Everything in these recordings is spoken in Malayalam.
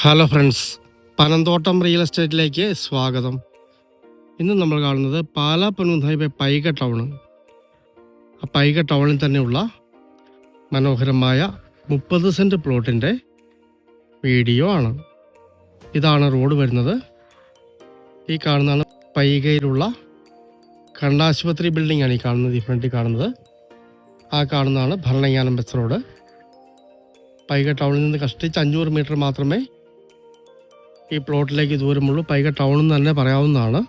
ഹലോ ഫ്രണ്ട്സ് പനന്തോട്ടം റിയൽ എസ്റ്റേറ്റിലേക്ക് സ്വാഗതം. ഇന്ന് നമ്മൾ കാണുന്നത് പാലാ പനൂന്ന് ഹൈവേ പൈക ടൗൺ ആ പൈക ടൗണിൽ തന്നെയുള്ള മനോഹരമായ മുപ്പത് സെന്റ് പ്ലോട്ടിന്റെ വീഡിയോ ആണ്. ഇതാണ് റോഡ് വരുന്നത്. ഈ കാണുന്നതാണ് പൈകയിലുള്ള കണ്ടാശുപത്രി ബിൽഡിംഗ് ആണ് ഈ കാണുന്നത് ഈ ഫ്രണ്ടിൽ കാണുന്നത്. ആ കാണുന്നതാണ് ഭരണങ്ങാനം ബസ് റോഡ്. പൈക ടൗണിൽ നിന്ന് കഷ്ടിച്ച് അഞ്ഞൂറ് മീറ്റർ മാത്രമേ ഈ പ്ലോട്ടിലേക്ക് ദൂരമുള്ളൂ പൈക ടൗൺ എന്ന് തന്നെ പറയാവുന്നതാണ്.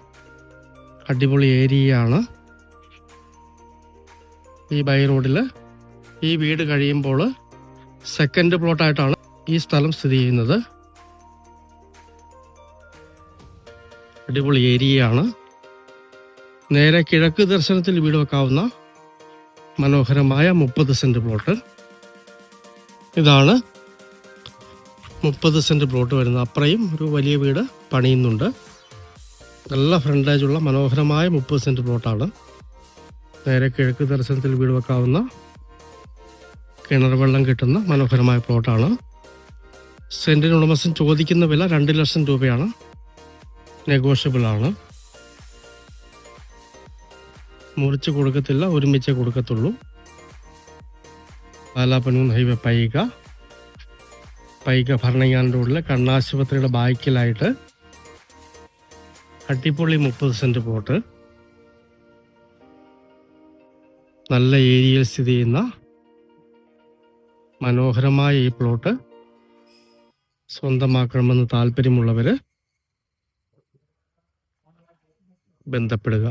അടിപൊളി ഏരിയയാണ്. ഈ ബൈ റോഡിൽ ഈ വീട് കഴിയുമ്പോൾ സെക്കൻഡ് പ്ലോട്ടായിട്ടാണ് ഈ സ്ഥലം സ്ഥിതി ചെയ്യുന്നത്. അടിപൊളി ഏരിയയാണ്. നേരെ കിഴക്ക് ദർശനത്തിൽ വീട് വെക്കാവുന്ന മനോഹരമായ മുപ്പത് സെന്റ് പ്ലോട്ട്. ഇതാണ് മുപ്പത് സെന്റ് പ്ലോട്ട് വരുന്നത് അപ്പുറയും ഒരു വലിയ വീട് പണിയുന്നുണ്ട്. നല്ല ഫ്രണ്ടേജുള്ള മനോഹരമായ മുപ്പത് സെന്റ് പ്ലോട്ടാണ് നേരെ കിഴക്ക് ദർശനത്തിൽ വീട് വെക്കാവുന്ന കിണർ വെള്ളം കിട്ടുന്ന മനോഹരമായ പ്ലോട്ടാണ് സെന്റിന് ഉടമസ്ഥൻ ചോദിക്കുന്ന വില രണ്ട് ലക്ഷം രൂപയാണ്. നെഗോഷ്യബിൾ ആണ്. മുറിച്ച് കൊടുക്കത്തില്ല ഒരുമിച്ചേ കൊടുക്കത്തുള്ളൂ. പാലാപ്പനൂർ ഹൈവേ പൈക. പൈക ഭരണങ്ങാൻ റോഡിലെ കണ്ണാശുപത്രിയുടെ ബാക്കിലായിട്ട് അടിപൊളി മുപ്പത് സെന്റ് പോട്ട്. നല്ല ഏരിയയിൽ സ്ഥിതി ചെയ്യുന്ന മനോഹരമായ ഈ പ്ലോട്ട് സ്വന്തമാക്കണമെന്ന് താല്പര്യമുള്ളവർ ബന്ധപ്പെടുക.